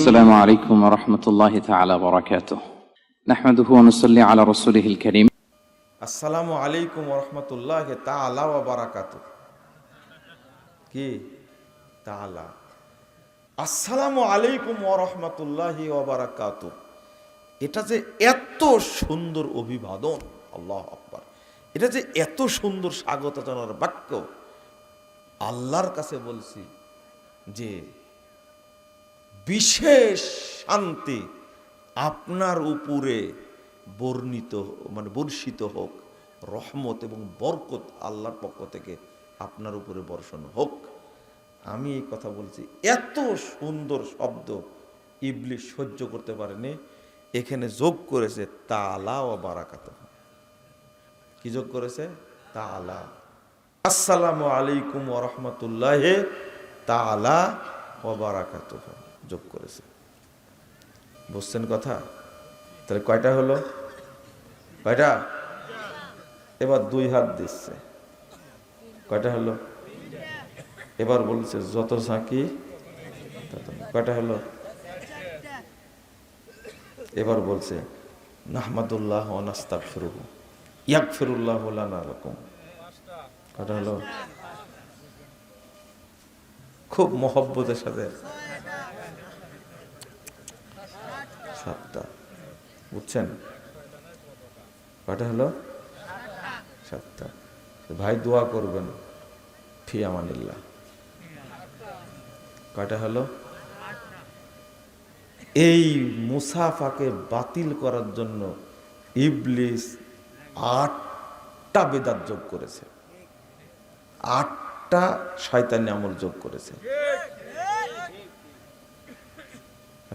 السلام عليكم ورحمة الله تعالى وبركاته نحمده ونصلي على رسوله الكريم আসসালামু আলাইকুম রহমতুল্লাহ তালা ওয়া বারাকাতু কি তালা আসসালামু আলাইকুম রহমতুল্লাহ বারাকাতু এটা যে এত সুন্দর অভিবাদন আল্লাহ আকবার এটা যে এত সুন্দর স্বাগত জানার বাক্য আল্লাহর কাছে বলছি যে বিশেষ শান্তি আপনার উপরে বর্ণিত মানে বর্ষিত হোক, রহমত এবং বরকত আল্লাহর পক্ষ থেকে আপনার উপরে বর্ষণ হোক। আমি এই কথা বলছি, এত সুন্দর শব্দ ইবলিশ সহ্য করতে পারেনি, এখানে যোগ করেছে তালা ও বারাকাত কি যোগ করেছে? তালা আসসালামু আলাইকুম ও রহমতুল্লাহ তালা ও বারাকাত যোগ করেছে। বুঝছেন কথা? তাহলে কয়টা হলো? কয়টা? এবার দুই হাত দিচ্ছে। কয়টা হলো? এবার বলছে, যত ঝাঁকি কয়টা হলো? এবার বলছে, নাহমাদুল্লাহ অনাস্তাক ফিরুহু ইয়াক ফিরুল্লাহ রকম কয়টা হলো? খুব মহব্বতের সাথে। সাতটা। বুঝছেন? কটা হলো? সাতটা। ভাই দোয়া করবেন, ফি আমানিল্লাহ। কয়টা হলো? এই মুসাফাকে বাতিল করার জন্য ইবলিস আটটা বেদাত যোগ করেছে। আটটা শয়তানি আমল যোগ করেছে।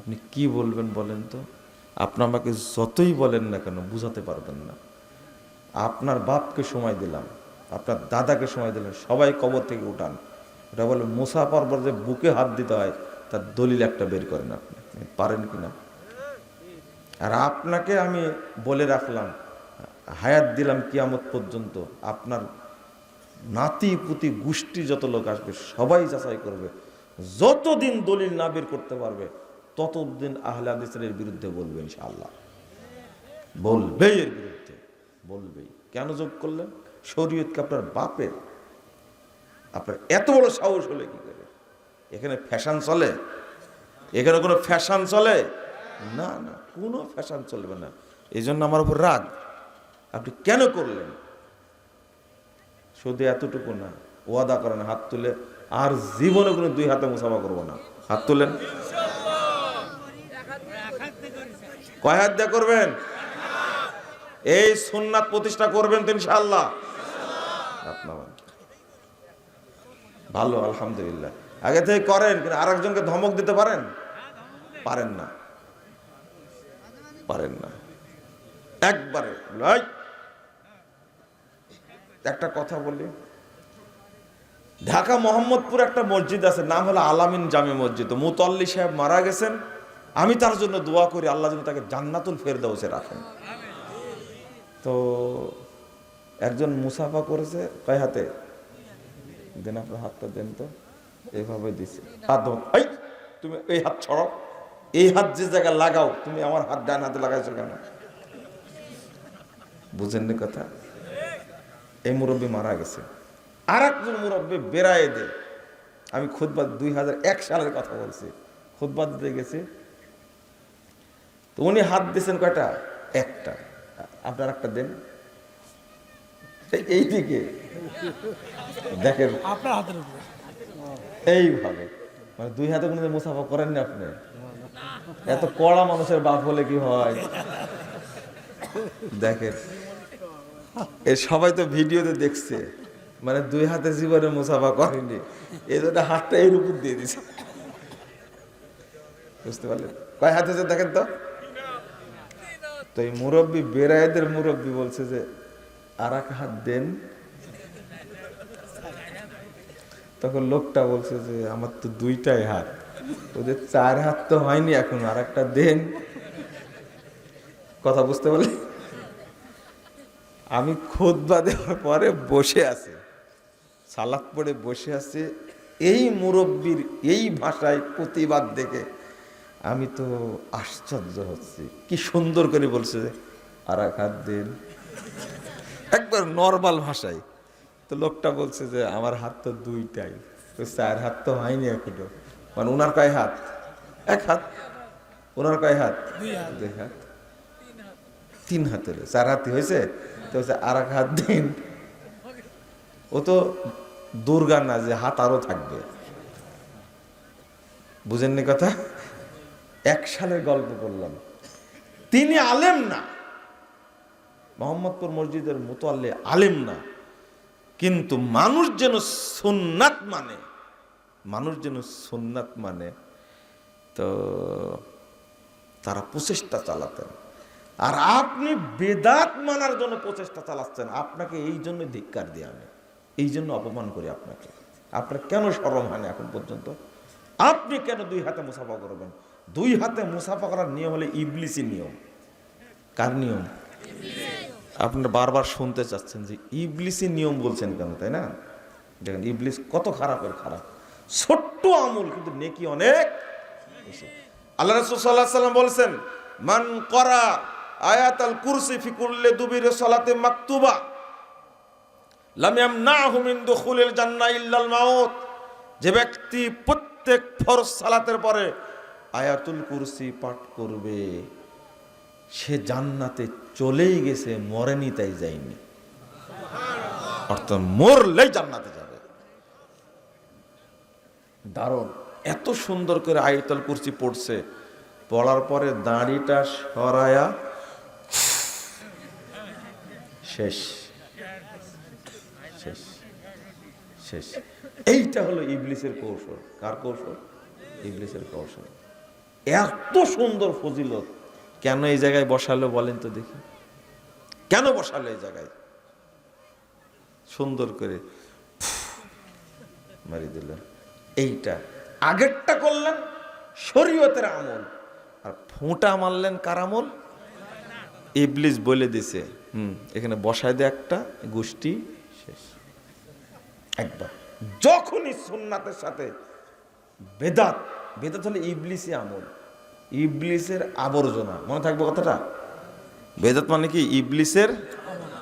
আপনি কি বলবেন বলেন তো? আপনি আমাকে যতই বলেন না কেন, বুঝাতে পারবেন না। আপনার বাপকে সময় দিলাম, আপনার দাদাকে সময় দিলেন সবাই কবর থেকে উঠান। এটা বলে মুসা পর্বত যে বুকে হাত দিতে হয়, তার দলিল একটা বের করেন আপনি পারেন কি না? আর আপনাকে আমি বলে রাখলাম, হায়াত দিলাম কিয়ামত পর্যন্ত, আপনার নাতি, পুতি, গোষ্ঠী যত লোক আসবে, সবাই যাচাই করবে। যতদিন দলিল না বের করতে পারবে ততদিন আহলে হাদিসের বিরুদ্ধে বলবে ইনশাআল্লাহ। বলবে এর বিরুদ্ধে বলবেই কেন যোগ করলেন? শরীয়তকে আপনার বাপের, আপনার এত বড় সাহস হলে কি করে? এখানে ফ্যাশন চলে? এখানে কোনো ফ্যাশন চলে? না না, কোনো ফ্যাশন চলবে না। এই জন্য আমার উপর রাগ। আপনি কেন করলেন? শুধু এতটুকু না, ওয়াদা করেন, হাত তুলে, আর জীবনে কোনো দুই হাতে মুসাফা করব না। হাত তুলেন। কয় হাত করবেন? এই সুন্নাত প্রতিষ্ঠা করবেন তো ইনশাআল্লাহ। আপনার ভালো, আলহামদুলিল্লাহ। আগে থেকে করেন, কিন্তু আরেকজনকে ধমক দিতে পারেন? পারেন না। পারেন না। একবারে। একটা কথা বলি। ঢাকা মোহাম্মদপুর একটা মসজিদ আছে, নাম হলো আলামিন জামে মসজিদ। মুতল্লি সাহেব মারা গেছেন। আমি তার জন্য দোয়া করি, আল্লাহ যেন তাকে জান্নাতুল ফেরদাউসে রাখেন। তো একজন মুসাফা করেছে, কয় হাতে? দেন আপনার হাতটা, দেন তো। এইভাবে দিছে। হাত এই, তুমি এই হাত ছড়াও। এই হাত যে জায়গায় লাগাও, তুমি আমার হাত ডান হাতে লাগাইছো কেন? বুঝেননি কথা? এই মুরব্বী মারা গেছে। আর একজন মুরব্বী বেড়ায় দে আমি খুদবাদ দুই হাজার এক সালের কথা বলছি। খুদবাদ দিতে গেছি। তো উনি হাত দিয়েছেন কয়টা? একটা। আপনার একটা দেন। এই- এইদিকে। দেখেন। আপনার হাতের এইভাবে। মানে দুই হাতে কোনো মুসাফা করেননি আপনি? এত কড়া মানুষের বাপ হলে কি হয়? দেখেন। এ সবাই তো ভিডিওতে দেখছে। মানে দুই হাতে জীবনে মুসাফা করেনি এই জন্য হাতটা এর উপর দিয়ে দিছে বুঝতে পারলেন? কয় হাতে দেখেন তো? তো এই মুরব্বী বেড়াইদের মুরব্বী বলছে যে, আর এক হাত দেন? তখন লোকটা বলছে যে, আমার তো দুইটাই হাত। ওদের চার হাত তো হয়নি এখন আর একটা দেন। কথা বুঝতে পারলে? আমি খোদবা দেওয়ার পরে বসে আছে, সালাদ পড়ে বসে আছে, এই মুরব্বীর এই ভাষায় প্রতিবাদ দেখে আমি তো আশ্চর্য হচ্ছি। কি সুন্দর করে বলছে যে আর এক হাত দিন। একবার নর্মাল ভাষায়। তো লোকটা বলছে যে আমার হাত তো দুইটাই। তো চার হাত তো হয়নি এখনও। মানে ওনার কয় হাত? এক হাত। ওনার কয় হাত? দুই হাত। তিন হাত। হলো চার হাতি হয়েছে? তো আর এক হাত দিন। ও তো দুর্গা না যে হাত আরও থাকবে। বুঝেননি কথা? এক সালের গল্প বললাম। তিনি আলেম না। মোহাম্মদপুর মসজিদের মোতাল্লে আলেম না। কিন্তু মানুষ যেন সুন্নাত মানে মানুষ যেন সুন্নাত মানে তো তারা প্রচেষ্টা চালাতেন। আর আপনি বেদাত মানার জন্য প্রচেষ্টা চালাচ্ছেন, আপনাকে এই জন্য ধিক্কার দিই আমি। এই জন্য অপমান করি আপনাকে। আপনার কেন সরম হয় না এখন পর্যন্ত? আপনি কেন দুই হাতে মুসাফা করবেন? দুই হাতে মুসাফা করার নিয়ম হলে ইবলিসি নিয়ম। কার নিয়ম? আপনারা বারবার শুনতে চাচ্ছেন যে ইবলিসি নিয়ম বলছেন কেন, তাই না? দেখেন, ইবলিস কত খারাপের খারাপ। ছোট্ট আমল, কিন্তু নেকি অনেক। আল্লাহ রাসূল আলাইহি সাল্লাম বলেছেন, মান করা আয়াতাল কুরসি ফি কুল্লি দুবির সালাতে মাকতুবা, লাম ইয়ামনাহু মিন দুখুলিল জান্নাহ ইল্লাল মাউত। যে ব্যক্তি প্রত্যেক ফরজ সালাতের পরে আয়াতুল কুরসি পাঠ করবে। সে জান্নাতে চলেই গেছে মরেনি তাই যায়নি। অর্থাৎ মরলেই জান্নাতে যাবে। দারুণ এত সুন্দর করে আয়তল কুরসি পড়ছে। পড়ার পরে দাড়িটা সরায়া শেষ। শেষ। শেষ। এইটা হলো ইবলিসের কৌশল। কার কৌশল? ইবলিসের কৌশল। এত সুন্দর ফজিলত। কেন এই জায়গায় বসালো বলেন তো দেখি। কেন বসালো এই জায়গায়? সুন্দর করে। মারি দিল এইটা। আগেরটা করলেন শরীয়তের আমল। আর ফোঁটা মারলেন কার আমল? ইবলিস বলে দিছে। হুম, এখানে বসায় দে একটা, গোষ্ঠী শেষ। একবার যখনই সুন্নাতের সাথে বেদাত বেদাত হলে ইবলিসি আমল। ইবলিসের আবর্জনা। মনে থাকবে কথাটা? বেদাত মানে কি? ইবলিসের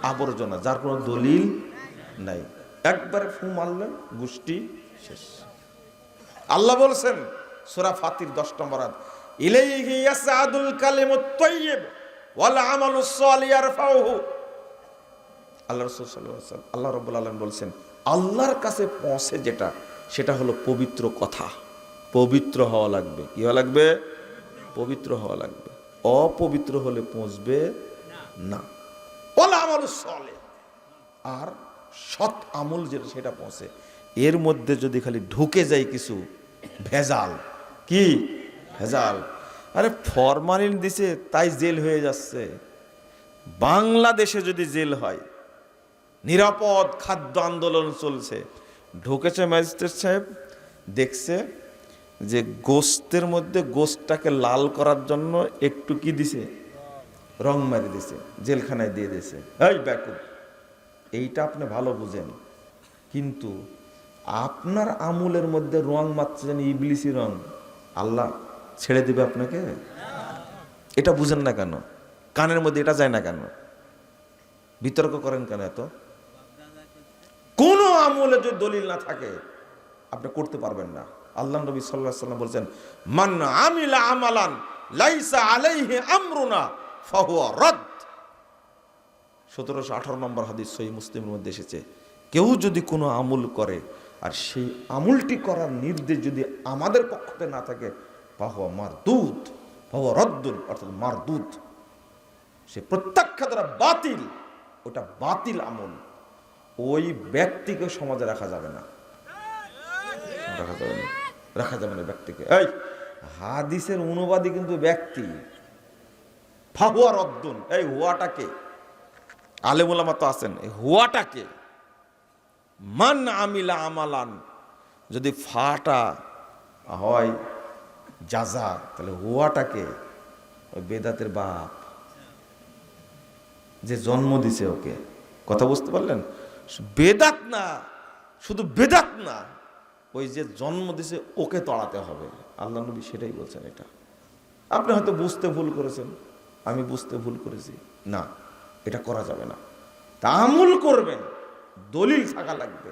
আবর্জনা, যার কোনো দলিল নাই। একবারে ফু মারলেন, গোষ্ঠী শেষ। আল্লাহ বলছেন, সোরা ফাতির 10 নম্বর আল্লাহ রাব্বুল আলামিন বলছেন, আল্লাহর কাছে পৌঁছে যেটা, সেটা হলো পবিত্র কথা। পবিত্র হওয়া লাগবে। কি হওয়া লাগবে? পবিত্র হওয়া লাগবে। অপবিত্র হলে পৌঁছবে না। সালিহ। আর সৎ আমল যেটা, সেটা পৌঁছে। এর মধ্যে যদি খালি ঢুকে যায় কিছু, ভেজাল। কি? ভেজাল। আরে ফরমালিন দিছে, তাই জেল হয়ে যাচ্ছে। বাংলাদেশে যদি জেল হয়, নিরাপদ খাদ্য আন্দোলন চলছে। ঢুকেছে ম্যাজিস্ট্রেট সাহেব, দেখছে যে গোস্তের মধ্যে গোস্তটাকে লাল করার জন্য একটু কি দিছে? রং মারি দিছে, জেলখানায় দিয়ে দিছে। এই ব্যাকুব এইটা আপনি ভালো বুঝেন। কিন্তু আপনার আমুলের মধ্যে রং মারছেন ইবলিসি রং, আল্লাহ ছেড়ে দেবে আপনাকে? এটা বুঝেন না কেন? কানের মধ্যে এটা যায় না কেন? বিতর্ক করেন কেন এত? কোন আমলে যদি দলিল না থাকে, আপনি করতে পারবেন না। আল্লাহ নবী সাল্লাহ সাল্লাম বলছেন, মান আমিলা আমালান, লাইসা আলাইহি আমরুনা, ফাহুয়া রদ। সতেরোশো আঠারো নম্বর হাদিস সহি মুসলিমের মধ্যে এসেছে, কেউ যদি কোনো আমল করে, আর সেই আমুলটি করার নির্দেশ যদি আমাদের পক্ষতে না থাকে পাহুয়া মার দুধ পাহুয়া রদ্দুল অর্থাৎ মার দুধ সে প্রত্যাখ্যা দ্বারা বাতিল, ওটা বাতিল আমল। ওই ব্যক্তিকে সমাজে রাখা যাবে না। রাখা যাবে না। রাখা যাবে না ব্যক্তিকে। এই, হাদিসের অনুবাদী কিন্তু ব্যক্তি। ফাহুয়া রদ্দুন। এই হুয়াটাকে আলেমুলামা তো আছেন। এই হুয়াটাকে মান আমিলা আমালান। যদি ফাটা হয় যাজা তাহলে হুয়াটাকে ওই বেদাতের বাপ। যে জন্ম দিছে ওকে। কথা বুঝতে পারলেন? বেদাত না, শুধু বেদাত না। ওই যে জন্ম দিছে, ওকে তড়াতে হবে। আল্লাহ নবী সেটাই বলছেন এটা। আপনি হয়তো বুঝতে ভুল করেছেন। আমি বুঝতে ভুল করেছি। না, এটা করা যাবে না। তামুল করবেন। দলিল থাকা লাগবে।